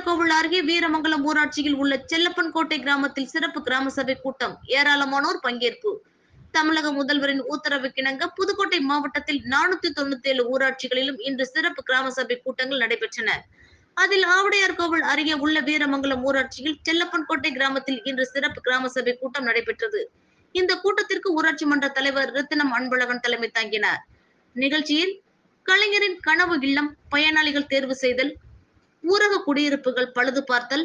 நாகர்கோவில் அருகே வீரமங்கலம் ஊராட்சியில் உள்ள செல்லப்பன் கோட்டை கிராமத்தில் சிறப்பு கிராம சபை கூட்டம் ஏராளமானோர் பங்கேற்பு. தமிழக முதல்வரின் உத்தரவுக்கிணங்க புதுக்கோட்டை மாவட்டத்தில் நானூத்தி தொண்ணூத்தி ஏழு ஊராட்சிகளிலும் இன்று சிறப்பு கிராம சபை கூட்டங்கள் நடைபெற்றன. அதில் ஆவுடையார் கோவில் அருகே உள்ள வீரமங்கலம் ஊராட்சியில் செல்லப்பன் கோட்டை கிராமத்தில் இன்று சிறப்பு கிராம சபை கூட்டம் நடைபெற்றது. இந்த கூட்டத்திற்கு ஊராட்சி மன்ற தலைவர் ரத்தினம் அன்பழகன் தலைமை தாங்கினார். நிகழ்ச்சியில் கலைஞரின் கனவு இல்லம் பயனாளிகள் தேர்வு செய்தல் ஊரக குடியிருப்புகள் பழுது பார்த்தல்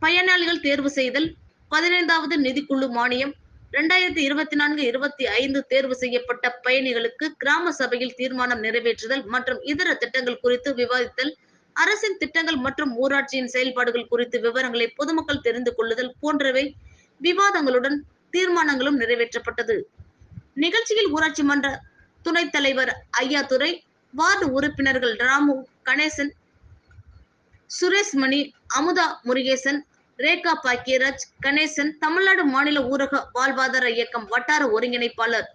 பயனாளிகள் தேர்வு செய்தல் பதினைந்தாவது நிதிக்குழு மானியம் இரண்டாயிரத்தி இருபத்தி நான்கு இருபத்தி ஐந்து தேர்வு செய்யப்பட்ட பயணிகளுக்கு கிராம சபையில் தீர்மானம் நிறைவேற்றுதல் மற்றும் இதர திட்டங்கள் குறித்து விவாதித்தல் அரசின் திட்டங்கள் மற்றும் ஊராட்சியின் செயல்பாடுகள் குறித்து விவரங்களை பொதுமக்கள் தெரிந்து கொள்ளுதல் போன்றவை விவாதங்களுடன் தீர்மானங்களும் நிறைவேற்றப்பட்டது. நிகழ்ச்சியில் ஊராட்சி மன்ற துணைத் தலைவர் ஐயாதுரை வார்டு உறுப்பினர்கள் ராமு கணேசன் சுரேஷ் மணி அமுதா முருகேசன் ரேகா பாக்கியராஜ் கணேசன் தமிழ்நாடு மாநில ஊரக வாழ்வாதார இயக்கம் வட்டார ஒருங்கிணைப்பாளர்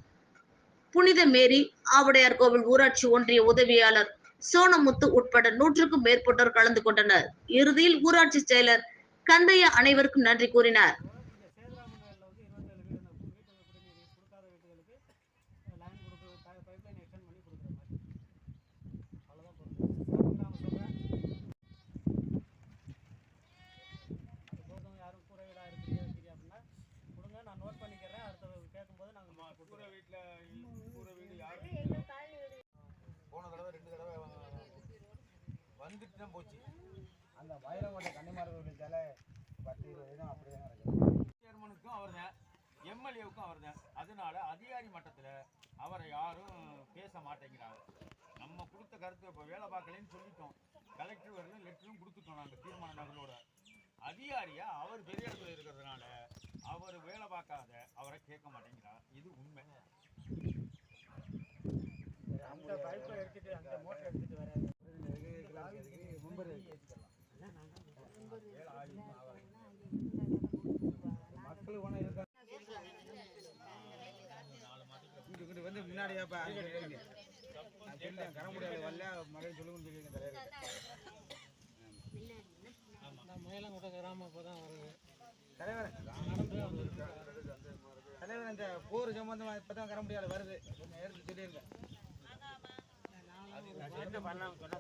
புனித மேரி ஆவடையார் கோவில் ஊராட்சி ஒன்றிய உதவியாளர் சோனமுத்து உட்பட நூற்றுக்கும் மேற்பட்டோர் கலந்து கொண்டனர். இறுதியில் ஊராட்சி செயலர் கந்தையா அனைவருக்கும் நன்றி கூறினார். கூரை வீட்டுல கூரை வீடு யாரும் போன தடவை ரெண்டு தடவை வந்துட்டு தான் போச்சு. அந்த வைரங்கோட்டை கன்னிமார்களுடைய சிலை பத்து இருபது தான் அப்படியே தான் இருக்குது சேர்மனுக்கும் அவர் தான் எம்எல்ஏவுக்கும் அவர் தான். அதனால அதிகாரி மட்டத்தில் அவரை யாரும் பேச மாட்டேங்கிறாங்க. நம்ம கொடுத்த கருத்து இப்போ வேலை பார்க்கலன்னு சொல்லிட்டோம். கலெக்டர் வரல லெட்டரும் கொடுத்துட்டோம் நாங்கள் தீர்மான நகலோட. அதிகாரியா அவர் பெரிய இடத்துல இருக்கிறதுனால பார்க்காத அவரை கேட்க மாட்டேங்கிறார் இது உண்மை. அந்த பைப்பை எடுத்துட்டு அந்த மோட்டர் எடுத்துட்டு வராது மக்கள் உணவு இருக்கா இங்கிட்டு வந்து முன்னாடியாப்பா அங்கே இருங்க நான் சொல்லிட்டேன் கர முடியாது வரல மகன் சொல்லுங்கன்னு சொல்லியிருக்கேன் தலைவர். மயிலங்கோட்டை கிராமம் இப்போ தான் வருது தலைவர் இந்த போர் சம்பந்தமா இப்போ தான் கர முடியாது வருது. கொஞ்சம் எடுத்து என்ன பண்ணலாம் சொன்னா